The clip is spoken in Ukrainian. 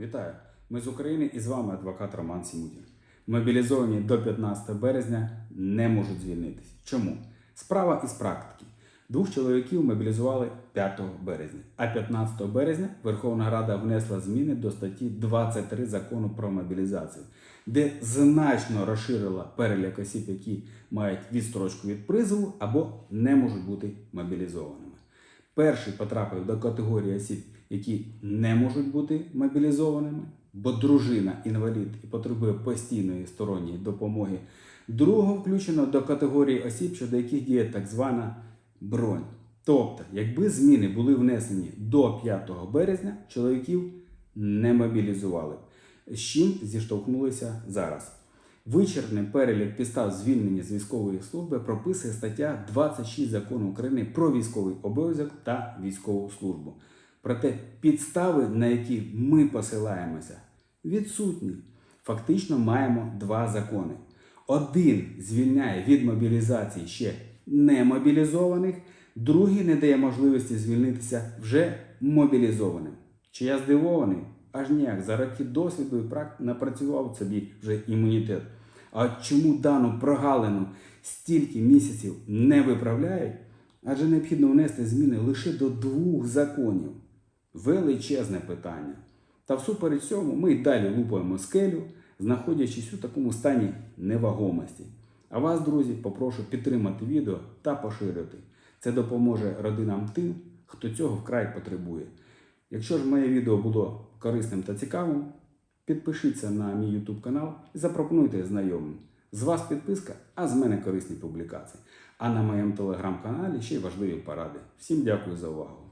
Вітаю! Ми з України і з вами адвокат Роман Сімутін. Мобілізовані до 15 березня не можуть звільнитись. Чому? Справа із практики. Двох чоловіків мобілізували 5 березня, а 15 березня Верховна Рада внесла зміни до статті 23 закону про мобілізацію, де значно розширила перелік осіб, які мають відстрочку від призову або не можуть бути мобілізованими. Перший потрапив до категорії осіб, які не можуть бути мобілізованими, бо дружина інвалід і потребує постійної сторонньої допомоги. Другого включено до категорії осіб, щодо яких діє так звана бронь. Тобто, якби зміни були внесені до 5 березня, чоловіків не мобілізували. б. З чим зіштовхнулися зараз? Вичерпний перелік підстав звільнення з військової служби прописує стаття 26 закону України про військовий обов'язок та військову службу. Проте підстави, на які ми посилаємося, відсутні. Фактично маємо два закони. Один звільняє від мобілізації ще не мобілізованих, другий не дає можливості звільнитися вже мобілізованим. Чи я здивований? Аж ніяк. За роки досвіду і практики напрацював собі вже імунітет. А чому дану прогалину стільки місяців не виправляють? Адже необхідно внести зміни лише до двох законів. Величезне питання. Та всупереч цьому ми й далі лупаємо скелю, знаходячись у такому стані невагомості. А вас, друзі, попрошу підтримати відео та поширити. Це допоможе родинам тим, хто цього вкрай потребує. Якщо ж моє відео було корисним та цікавим, підпишіться на мій YouTube канал і запропонуйте знайомим. З вас підписка, а з мене корисні публікації. А на моєму телеграм-каналі ще й важливі поради. Всім дякую за увагу.